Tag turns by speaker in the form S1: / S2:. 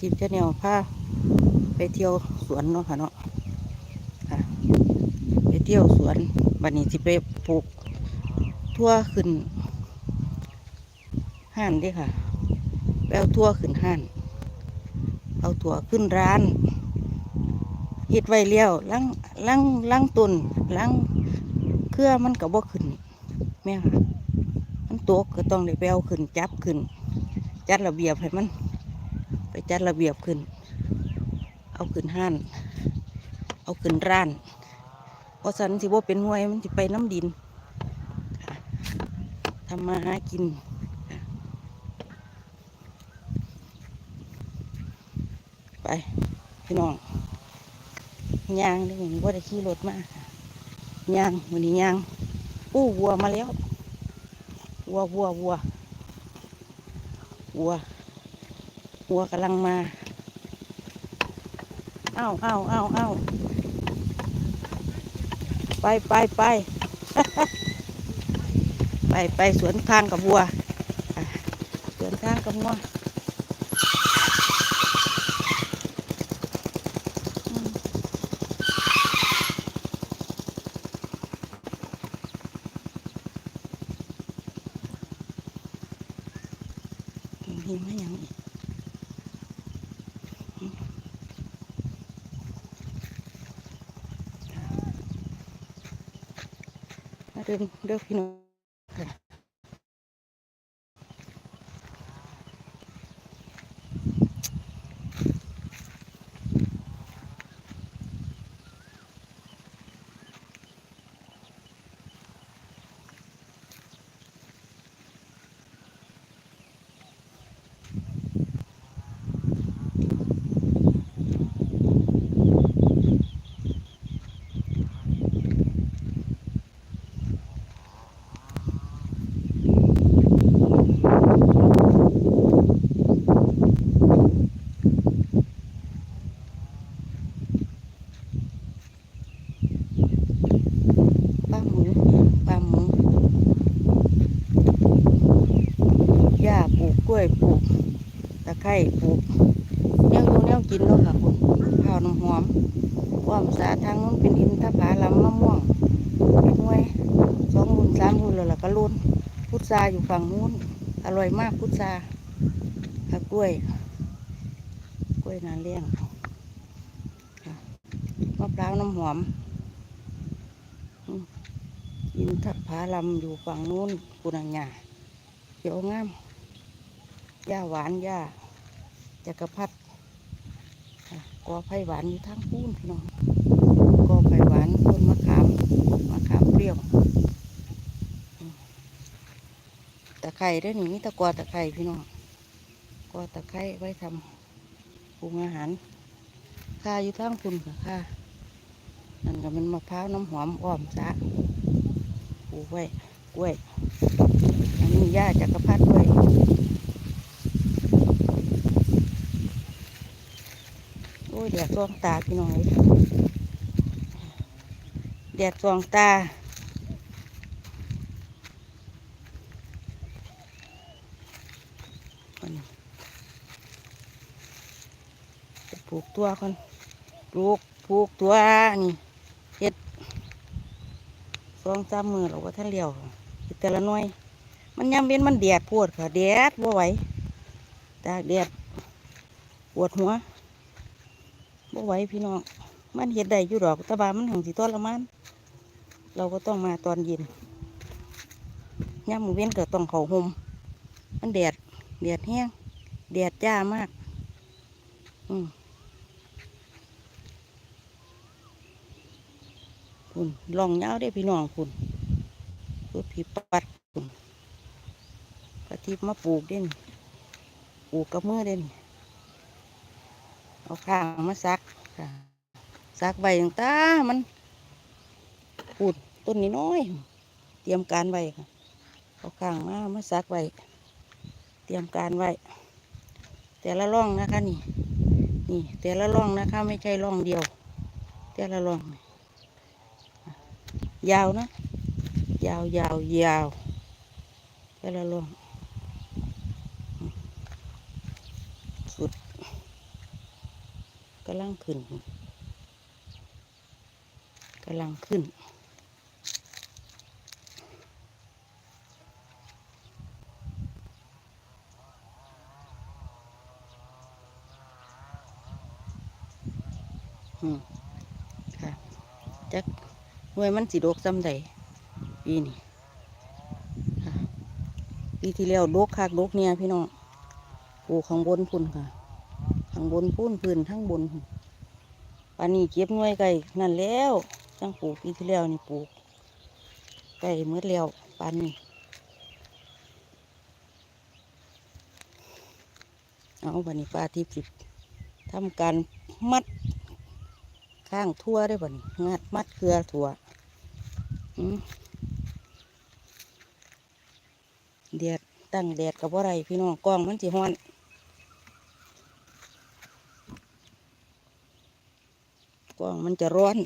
S1: ทิพย์เจ้าแนวพาไปเที่ยวสวนเนาะค่ะเนาะค่ะไปเที่ยวสวนบันนี้สิไปปลูกทั่วขึ้นห้านด้ค่ะไปเอาทั่วขึ้นห้าน เอาถั่วขึ้นร้านเฮ็ดไว้เลี้ยวลังลังลังตุนลังเครือมันก็บ่ขึ้นแม่ค่ะมันตกก็ต้องได้ไปเอาขึ้นจับขึ้น จัดระเบียบให้มัน ไปจัดระเบียบขึ้น เอาขึ้นห้าน เอาขึ้นร้าน เพราะสันสิบ่เป็นห้วยมันสิไปน้ำดินทำมาหากินไปพี่น้องยางได้เห็นว่าได้ขี่รถมาค่ะยางวันนี้ยางอู้วัวมาแล้ววัววัววัววัว วัวกำลังมา เอ้าเอ้าเอ้าเอ้าไปไปไปไปไปสวนทางกับวัวสวนทางกับงัวอืมเห็นหิมให้ยังอีกอืม มาเดินเด้อพี่น้องค่ะ ป้าหมูป้าหมูหญ้าป กล้วยปลูกตะไคร้ปลูกแนวอยู่แนวกินเนาะค่ะคุณข้าวน้ำหอมความสาทางนู้นเป็นอินทผลัมมะม่วงเป็นห้วยสองบุญสามบุญแล้วล่ะก็รุนพุทราอยู่ฝั่งนู้นอร่อยมากพุทราค่ะกล้วย กล้วยนาเลี้ยงมะพร้าวน้ำหอมอินทผาลำอยู่ฝั่งนู้นปุนังหญ้าเขียวงาม หญ้าหวานหญ้าจักรพัดค่ะกอไผ่หวานอยู่ทางปูนพี่น้องกอไผ่หวานต้นมะขามมะขามเปรี้ยวตะไคร้เด้วยนี่มีตะกอตะไคร้พี่น้องกอตะไคร้ไว้ทำปรุงอาหารค่าอยู่ทางคุณค่ะค่านั่นก็เป็นมะพร้าวน้ำหอมอ้อมสะปลูกไว้กล้วยอันนี้หญ้าจักรพัดด้วยโอ้ยแดดซองตาพี่น้องเอ้ยแดดซองตาปลูกตัวคนปลูกปลูกตัวนี่เฮ็ดสองสามมือเราก็ท่านเลี้ยวแต่ละหน่วยมันยามเป็นมันแดดปวดค่ะแดดบ่ไหวตากแดดปวดหัว บ่ไหวพี่น้อง มันเห็ดได้อยู่ดอกต่บามันหังสิทรมานเราก็ต้องมาตอนเย็นยามมือเว้นก็ต้องเขาห่มมันแดด แดดแห้ง แดดจ้ามาก อืมคุณลองยาได้พี่น้องคุณคือผีปัดคุณกระทิบมาปลูกเด่นปลูกกับมือเด่น เอาข้างมาซักค่ะซักใบต่างตามันปูดต้นนี้น้อย เตรียมการไว้ค่ะเอาข้างมามาซักไว้เตรียมการไว้ แต่ละร่องนะคะนี่ นี่แต่ละร่องนะคะ ไม่ใช่ร่องเดียว แต่ละร่อง ยาวนะ ยาวยาวยาวแต่ละลงสุด กำลังขึ้นกำลังขึ้น อืม ค่ะจักหน่วยมันสิดกซ้ำใดปีนี้ปีที่แล้วดกคักดกเนี่ยพี่น้องปลูกข้างบนพุ่นค่ะางบนพุ่นพื้นทั้งบนพุ่นปานี้เก็บหน่วยไก่นั่นแล้วตั้งปลูกปีที่แล้วนี่ปลูกไก่เมื่อแล้วปานนี้เอาวันนี้ป้าทิพย์สิทำการมัดข้างทั่วได้บ่นี่งัดมัดเครือถั่วอืมแดดตั้งแดดกับว่าไรพี่น้องกล้องมันสิฮ้อน กล้อง มันจะร้อน